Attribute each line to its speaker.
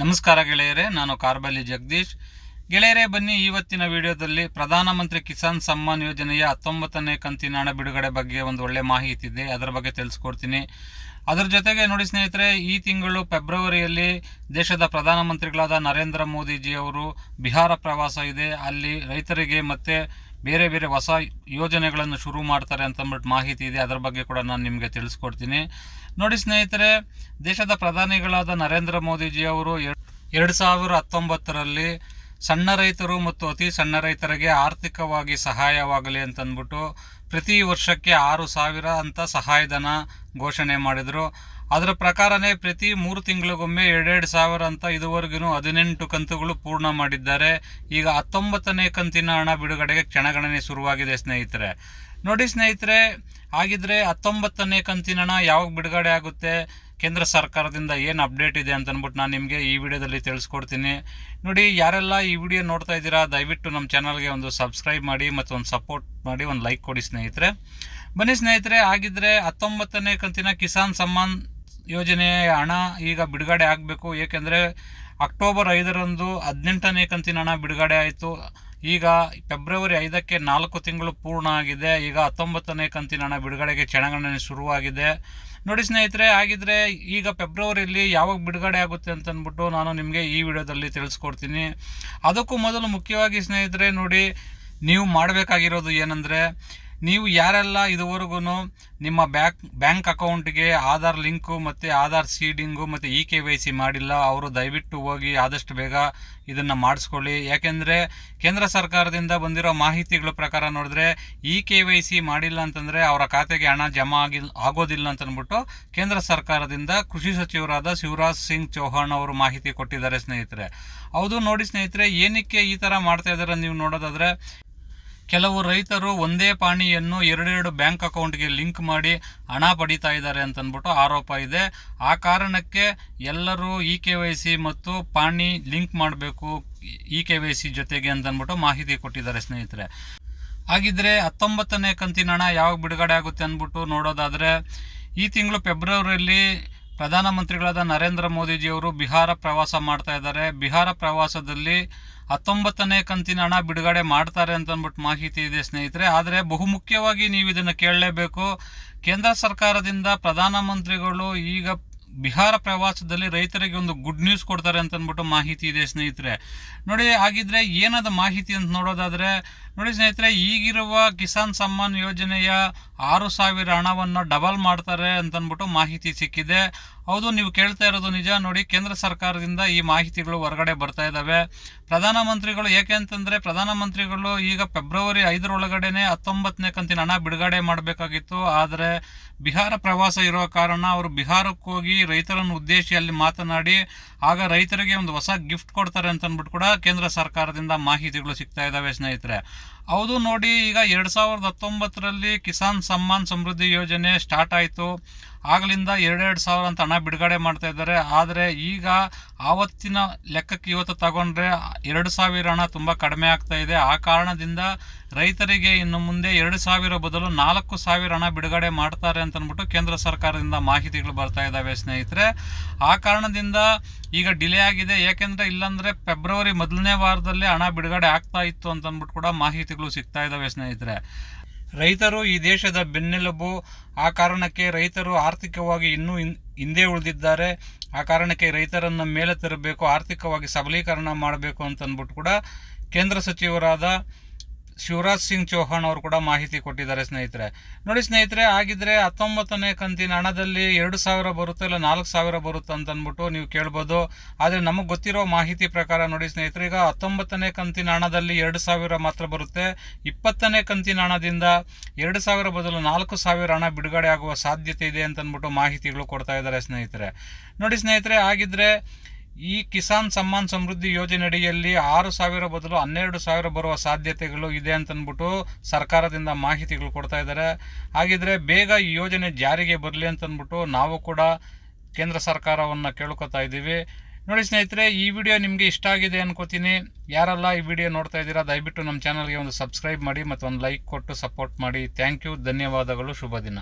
Speaker 1: ನಮಸ್ಕಾರ ಗೆಳೆಯರೇ, ನಾನು ಕಾರ್ಬಲಿ ಜಗದೀಶ್. ಗೆಳೆಯರೇ, ಬನ್ನಿ ಇವತ್ತಿನ ವಿಡಿಯೋದಲ್ಲಿ ಪ್ರಧಾನಮಂತ್ರಿ ಕಿಸಾನ್ ಸಮ್ಮಾನ್ ಯೋಜನೆಯ ಹತ್ತೊಂಬತ್ತನೇ ಕಂತಿನ ಹಣ ಬಿಡುಗಡೆ ಬಗ್ಗೆ ಒಂದು ಒಳ್ಳೆ ಮಾಹಿತಿ ಇದೆ, ಅದರ ಬಗ್ಗೆ ತಿಳಿಸ್ಕೊಡ್ತೀನಿ. ಅದರ ಜೊತೆಗೆ ನೋಡಿ ಸ್ನೇಹಿತರೆ, ಈ ತಿಂಗಳು ಫೆಬ್ರವರಿಯಲ್ಲಿ ದೇಶದ ಪ್ರಧಾನಮಂತ್ರಿಗಳಾದ ನರೇಂದ್ರ ಮೋದಿಜಿ ಅವರು ಬಿಹಾರ ಪ್ರವಾಸ ಇದೆ. ಅಲ್ಲಿ ರೈತರಿಗೆ ಮತ್ತೆ ಬೇರೆ ಬೇರೆ ಹೊಸ ಯೋಜನೆಗಳನ್ನು ಶುರು ಮಾಡ್ತಾರೆ ಅಂತಂದ್ಬಿಟ್ಟು ಮಾಹಿತಿ ಇದೆ. ಅದರ ಬಗ್ಗೆ ಕೂಡ ನಾನು ನಿಮಗೆ ತಿಳಿಸ್ಕೊಡ್ತೀನಿ. ನೋಡಿ ಸ್ನೇಹಿತರೆ, ದೇಶದ ಪ್ರಧಾನಿಗಳಾದ ನರೇಂದ್ರ ಮೋದಿಜಿ ಅವರು ಎರಡು ಸಾವಿರ ಹತ್ತೊಂಬತ್ತರಲ್ಲಿ ಸಣ್ಣ ರೈತರು ಮತ್ತು ಅತಿ ಸಣ್ಣ ರೈತರಿಗೆ ಆರ್ಥಿಕವಾಗಿ ಸಹಾಯವಾಗಲಿ ಅಂತಂದ್ಬಿಟ್ಟು ಪ್ರತಿ ವರ್ಷಕ್ಕೆ ಆರು ಸಾವಿರ ಅಂತ ಸಹಾಯಧನ ಘೋಷಣೆ ಮಾಡಿದರು. ಅದರ ಪ್ರಕಾರನೇ ಪ್ರತಿ ಮೂರು ತಿಂಗಳಿಗೊಮ್ಮೆ ಎರಡೆರಡು ಸಾವಿರ ಅಂತ ಇದುವರೆಗೂ ಹದಿನೆಂಟು ಕಂತುಗಳು ಪೂರ್ಣ ಮಾಡಿದ್ದಾರೆ. ಈಗ ಹತ್ತೊಂಬತ್ತನೇ ಕಂತಿನ ಹಣ ಬಿಡುಗಡೆಗೆ ಕ್ಷಣಗಣನೆ ಶುರುವಾಗಿದೆ ಸ್ನೇಹಿತರೆ. ನೋಡಿ ಸ್ನೇಹಿತರೆ, ಹಾಗಿದ್ರೆ ಹತ್ತೊಂಬತ್ತನೇ ಕಂತಿನ ಹಣ ಯಾವಾಗ ಬಿಡುಗಡೆ ಆಗುತ್ತೆ? ಕೇಂದ್ರ ಸರ್ಕಾರದಿಂದ ಏನು ಅಪ್ಡೇಟ್ ಇದೆ ಅಂತ ಅಂದ್ಬಿಟ್ಟು ನಾನು ನಿಮಗೆ ಈ ವಿಡಿಯೋದಲ್ಲಿ ತಿಳಿಸ್ಕೊಡ್ತೀನಿ. ನೋಡಿ, ಯಾರೆಲ್ಲ ಈ ವಿಡಿಯೋ ನೋಡ್ತಾ ಇದ್ದೀರಾ, ದಯವಿಟ್ಟು ನಮ್ಮ ಚಾನಲ್ಗೆ ಒಂದು ಸಬ್ಸ್ಕ್ರೈಬ್ ಮಾಡಿ ಮತ್ತು ಒಂದು ಸಪೋರ್ಟ್ ಮಾಡಿ, ಒಂದು ಲೈಕ್ ಕೊಡಿ ಸ್ನೇಹಿತರೆ. ಬನ್ನಿ ಸ್ನೇಹಿತರೆ ಆಗಿದ್ದರೆ ಹತ್ತೊಂಬತ್ತನೇ ಕಂತಿನ ಕಿಸಾನ್ ಸಮ್ಮಾನ್ ಯೋಜನೆಯ ಹಣ ಈಗ ಬಿಡುಗಡೆ ಆಗಬೇಕು. ಏಕೆಂದರೆ ಅಕ್ಟೋಬರ್ ಐದರಂದು ಹದಿನೆಂಟನೇ ಕಂತಿನ ಹಣ ಬಿಡುಗಡೆ ಆಯಿತು. ಈಗ ಫೆಬ್ರವರಿ ಐದಕ್ಕೆ ನಾಲ್ಕು ತಿಂಗಳು ಪೂರ್ಣ ಆಗಿದೆ. ಈಗ ಹತ್ತೊಂಬತ್ತನೇ ಕಂತಿನ ಹಣ ಬಿಡುಗಡೆಗೆ ಕ್ಷಣಗಣನೆ ಶುರುವಾಗಿದೆ. ನೋಡಿ ಸ್ನೇಹಿತರೆ ಆಗಿದ್ರೆ ಈಗ ಫೆಬ್ರವರಿಯಲ್ಲಿ ಯಾವಾಗ ಬಿಡುಗಡೆ ಆಗುತ್ತೆ ಅಂತ ಅಂದ್ಬಿಟ್ಟು ನಾನು ನಿಮಗೆ ಈ ವಿಡಿಯೋದಲ್ಲಿ ತಿಳಿಸ್ಕೊಡ್ತೀನಿ. ಅದಕ್ಕೂ ಮೊದಲು ಮುಖ್ಯವಾಗಿ ಸ್ನೇಹಿತರೆ, ನೋಡಿ ನೀವು ಮಾಡಬೇಕಾಗಿರೋದು ಏನಂದರೆ ನೀವು ಯಾರೆಲ್ಲ ಇದುವರೆಗೂ ನಿಮ್ಮ ಬ್ಯಾಂಕ್ ಬ್ಯಾಂಕ್ ಅಕೌಂಟ್ಗೆ ಆಧಾರ್ ಲಿಂಕು ಮತ್ತು ಆಧಾರ್ ಸೀಡಿಂಗು ಮತ್ತು ಇ ಕೆ ವೈ ಸಿ ಮಾಡಿಲ್ಲ, ಅವರು ದಯವಿಟ್ಟು ಹೋಗಿ ಆದಷ್ಟು ಬೇಗ ಇದನ್ನು ಮಾಡಿಸ್ಕೊಳ್ಳಿ. ಯಾಕೆಂದರೆ ಕೇಂದ್ರ ಸರ್ಕಾರದಿಂದ ಬಂದಿರೋ ಮಾಹಿತಿಗಳ ಪ್ರಕಾರ ನೋಡಿದ್ರೆ ಇ ಕೆ ವೈ ಸಿ ಮಾಡಿಲ್ಲ ಅಂತಂದರೆ ಅವರ ಖಾತೆಗೆ ಹಣ ಜಮಾ ಆಗಿಲ್ಲ ಆಗೋದಿಲ್ಲ ಅಂತಂದ್ಬಿಟ್ಟು ಕೇಂದ್ರ ಸರ್ಕಾರದಿಂದ ಕೃಷಿ ಸಚಿವರಾದ ಶಿವರಾಜ್ ಸಿಂಗ್ ಚೌಹಾಣ್ ಅವರು ಮಾಹಿತಿ ಕೊಟ್ಟಿದ್ದಾರೆ ಸ್ನೇಹಿತರೆ. ಹೌದು, ನೋಡಿ ಸ್ನೇಹಿತರೆ, ಏನಕ್ಕೆ ಈ ಥರ ಮಾಡ್ತಾ ಇದ್ದಾರೆ ನೀವು ನೋಡೋದಾದರೆ ಕೆಲವು ರೈತರು ಒಂದೇ ಪಾಣಿಯನ್ನು ಎರಡೆರಡು ಬ್ಯಾಂಕ್ ಅಕೌಂಟ್ಗೆ ಲಿಂಕ್ ಮಾಡಿ ಹಣ ಪಡಿತಾ ಇದ್ದಾರೆ ಅಂತಂದ್ಬಿಟ್ಟು ಆರೋಪ ಇದೆ. ಆ ಕಾರಣಕ್ಕೆ ಎಲ್ಲರೂ ಇ ಕೆ ವೈ ಸಿ ಮತ್ತು ಪಾಣಿ ಲಿಂಕ್ ಮಾಡಬೇಕು ಇ ಕೆ ವೈ ಸಿ ಜೊತೆಗೆ ಅಂತಂದ್ಬಿಟ್ಟು ಮಾಹಿತಿ ಕೊಟ್ಟಿದ್ದಾರೆ ಸ್ನೇಹಿತರೆ. ಹಾಗಿದ್ರೆ ಹತ್ತೊಂಬತ್ತನೇ ಕಂತಿನ ಹಣ ಯಾವಾಗ ಬಿಡುಗಡೆ ಆಗುತ್ತೆ ಅಂದ್ಬಿಟ್ಟು ನೋಡೋದಾದರೆ, ಈ ತಿಂಗಳು ಫೆಬ್ರವರಿಯಲ್ಲಿ ಪ್ರಧಾನಮಂತ್ರಿಗಳಾದ ನರೇಂದ್ರ ಮೋದಿಜಿಯವರು ಬಿಹಾರ ಪ್ರವಾಸ ಮಾಡ್ತಾ ಇದ್ದಾರೆ. ಬಿಹಾರ ಪ್ರವಾಸದಲ್ಲಿ ಹತ್ತೊಂಬತ್ತನೇ ಕಂತಿನ ಹಣ ಬಿಡುಗಡೆ ಮಾಡ್ತಾರೆ ಅಂತ ಅಂದ್ಬಿಟ್ಟು ಮಾಹಿತಿ ಇದೆ ಸ್ನೇಹಿತರೆ. ಆದರೆ ಬಹುಮುಖ್ಯವಾಗಿ ನೀವು ಇದನ್ನು ಕೇಳಲೇಬೇಕು. ಕೇಂದ್ರ ಸರ್ಕಾರದಿಂದ ಪ್ರಧಾನಮಂತ್ರಿಗಳು ಈಗ ಬಿಹಾರ ಪ್ರವಾಸದಲ್ಲಿ ರೈತರಿಗೆ ಒಂದು ಗುಡ್ ನ್ಯೂಸ್ ಕೊಡ್ತಾರೆ ಅಂತ ಅಂದ್ಬಿಟ್ಟು ಮಾಹಿತಿ ಇದೆ ಸ್ನೇಹಿತರೆ. ನೋಡಿ, ಹಾಗಿದ್ರೆ ಏನದ ಮಾಹಿತಿ ಅಂತ ನೋಡೋದಾದರೆ, ನೋಡಿ ಸ್ನೇಹಿತರೆ, ಈಗಿರುವ ಕಿಸಾನ್ ಸಮ್ಮಾನ್ ಯೋಜನೆಯ ಆರು ಸಾವಿರ ಹಣವನ್ನು ಡಬಲ್ ಮಾಡ್ತಾರೆ ಅಂತಂದ್ಬಿಟ್ಟು ಮಾಹಿತಿ ಸಿಕ್ಕಿದೆ. ಹೌದು, ನೀವು ಕೇಳ್ತಾ ಇರೋದು ನಿಜ. ನೋಡಿ, ಕೇಂದ್ರ ಸರ್ಕಾರದಿಂದ ಈ ಮಾಹಿತಿಗಳು ಹೊರಗಡೆ ಬರ್ತಾ ಇದ್ದಾವೆ ಪ್ರಧಾನಮಂತ್ರಿಗಳು ಏಕೆ ಅಂತಂದರೆ, ಪ್ರಧಾನಮಂತ್ರಿಗಳು ಈಗ ಫೆಬ್ರವರಿ ಐದರೊಳಗಡೆನೆ ಹತ್ತೊಂಬತ್ತನೇ ಕಂತಿನ ಹಣ ಬಿಡುಗಡೆ ಮಾಡಬೇಕಾಗಿತ್ತು. ಆದರೆ, ಬಿಹಾರ ಪ್ರವಾಸ ಇರೋ ಕಾರಣ ಅವರು ಬಿಹಾರಕ್ಕೆ ಹೋಗಿ ರೈತರನ್ನು ಉದ್ದೇಶಿ ಅಲ್ಲಿ ಮಾತನಾಡಿ, ಆಗ ರೈತರಿಗೆ ಒಂದು ಹೊಸ ಗಿಫ್ಟ್ ಕೊಡ್ತಾರೆ ಅಂತ ಅಂದ್ಬಿಟ್ಟು ಕೂಡ ಕೇಂದ್ರ ಸರ್ಕಾರದಿಂದ ಮಾಹಿತಿಗಳು ಸಿಗ್ತಾ ಇದ್ದಾವೆ ಸ್ನೇಹಿತರೆ. ಹೌದು ನೋಡಿ, ಈಗ ಎರಡು ಸಾವಿರದ ಹತ್ತೊಂಬತ್ತರಲ್ಲಿ ಕಿಸಾನ್ ಸಮ್ಮಾನ್ ಸಮೃದ್ಧಿ ಯೋಜನೆ ಸ್ಟಾರ್ಟ್ ಆಯಿತು. ಆಗಲಿಂದ ಎರಡೆರಡು ಸಾವಿರ ಅಂತ ಹಣ ಬಿಡುಗಡೆ ಮಾಡ್ತಾ ಇದ್ದಾರೆ. ಆದರೆ ಈಗ ಆವತ್ತಿನ ಲೆಕ್ಕಕ್ಕೆ ಇವತ್ತು ತಗೊಂಡ್ರೆ ಎರಡು ಸಾವಿರ ಹಣ ತುಂಬ ಕಡಿಮೆ ಆಗ್ತಾ ಇದೆ. ಆ ಕಾರಣದಿಂದ ರೈತರಿಗೆ ಇನ್ನು ಮುಂದೆ ಎರಡು ಸಾವಿರ ಬದಲು ನಾಲ್ಕು ಸಾವಿರ ಹಣ ಬಿಡುಗಡೆ ಮಾಡ್ತಾರೆ ಅಂತ ಕೇಂದ್ರ ಸರ್ಕಾರದಿಂದ ಮಾಹಿತಿಗಳು ಬರ್ತಾ ಇದ್ದಾವೆ ಸ್ನೇಹಿತರೆ. ಆ ಕಾರಣದಿಂದ ಈಗ ಡಿಲೇ ಆಗಿದೆ. ಏಕೆಂದರೆ ಇಲ್ಲಾಂದರೆ ಫೆಬ್ರವರಿ ಮೊದಲನೇ ವಾರದಲ್ಲೇ ಹಣ ಬಿಡುಗಡೆ ಆಗ್ತಾ ಇತ್ತು ಅಂತ ಅಂದ್ಬಿಟ್ಟು ಕೂಡ ಮಾಹಿತಿಗಳು ಸಿಗ್ತಾ ಇದ್ದಾವೆ ಸ್ನೇಹಿತರೆ. ರೈತರು ಈ ದೇಶದ ಬೆನ್ನೆಲುಬು, ಆ ಕಾರಣಕ್ಕೆ ರೈತರು ಆರ್ಥಿಕವಾಗಿ ಇನ್ನೂ ಹಿಂದೆ ಉಳಿದಿದ್ದಾರೆ. ಆ ಕಾರಣಕ್ಕೆ ರೈತರನ್ನು ಮೇಲೆ ತರಬೇಕು, ಆರ್ಥಿಕವಾಗಿ ಸಬಲೀಕರಣ ಮಾಡಬೇಕು ಅಂತಂದ್ಬಿಟ್ಟು ಕೂಡ ಕೇಂದ್ರ ಸಚಿವರಾದ ಶಿವರಾಜ್ ಸಿಂಗ್ ಚೌಹಾಣ್ ಅವರು ಕೂಡ ಮಾಹಿತಿ ಕೊಟ್ಟಿದ್ದಾರೆ ಸ್ನೇಹಿತರೆ. ನೋಡಿ ಸ್ನೇಹಿತರೆ ಆಗಿದ್ರೆ ಹತ್ತೊಂಬತ್ತನೇ ಕಂತಿನ ಹಣದಲ್ಲಿ ಎರಡು ಸಾವಿರ ಬರುತ್ತೆ ಇಲ್ಲ ನಾಲ್ಕು ಸಾವಿರ ಬರುತ್ತೆ ಅಂತ ಅಂದ್ಬಿಟ್ಟು ನೀವು ಕೇಳ್ಬೋದು. ಆದರೆ ನಮಗೆ ಗೊತ್ತಿರೋ ಮಾಹಿತಿ ಪ್ರಕಾರ ನೋಡಿ ಸ್ನೇಹಿತರೆ, ಈಗ ಹತ್ತೊಂಬತ್ತನೇ ಕಂತಿನ ಹಣದಲ್ಲಿ ಎರಡು ಸಾವಿರ ಮಾತ್ರ ಬರುತ್ತೆ. ಇಪ್ಪತ್ತನೇ ಕಂತಿನ ಹಣದಿಂದ ಎರಡು ಸಾವಿರ ಬದಲು ನಾಲ್ಕು ಸಾವಿರ ಹಣ ಬಿಡುಗಡೆ ಆಗುವ ಸಾಧ್ಯತೆ ಇದೆ ಅಂತ ಅಂದ್ಬಿಟ್ಟು ಮಾಹಿತಿಗಳು ಕೊಡ್ತಾ ಇದ್ದಾರೆ ಸ್ನೇಹಿತರೆ. ನೋಡಿ ಸ್ನೇಹಿತರೆ ಆಗಿದ್ರೆ ಈ ಕಿಸಾನ್ ಸಮ್ಮಾನ್ ಸಮೃದ್ಧಿ ಯೋಜನೆಯಡಿಯಲ್ಲಿ ಆರು ಸಾವಿರ ಬದಲು ಹನ್ನೆರಡು ಸಾವಿರ ಬರುವ ಸಾಧ್ಯತೆಗಳು ಇದೆ ಅಂತಂದ್ಬಿಟ್ಟು ಸರ್ಕಾರದಿಂದ ಮಾಹಿತಿಗಳು ಕೊಡ್ತಾ ಇದ್ದಾರೆ. ಹಾಗಿದ್ರೆ ಬೇಗ ಈ ಯೋಜನೆ ಜಾರಿಗೆ ಬರಲಿ ಅಂತಂದ್ಬಿಟ್ಟು ನಾವು ಕೂಡ ಕೇಂದ್ರ ಸರ್ಕಾರವನ್ನು ಕೇಳ್ಕೊತಾ ಇದ್ದೀವಿ. ನೋಡಿ ಸ್ನೇಹಿತರೆ, ಈ ವಿಡಿಯೋ ನಿಮಗೆ ಇಷ್ಟ ಆಗಿದೆ ಅನ್ಕೋತೀನಿ. ಯಾರೆಲ್ಲ ಈ ವಿಡಿಯೋ ನೋಡ್ತಾ ಇದ್ದೀರಾ, ದಯವಿಟ್ಟು ನಮ್ಮ ಚಾನಲ್ಗೆ ಒಂದು ಸಬ್ಸ್ಕ್ರೈಬ್ ಮಾಡಿ ಮತ್ತು ಒಂದು ಲೈಕ್ ಕೊಟ್ಟು ಸಪೋರ್ಟ್ ಮಾಡಿ. ಥ್ಯಾಂಕ್ ಯು, ಧನ್ಯವಾದಗಳು, ಶುಭ ದಿನ.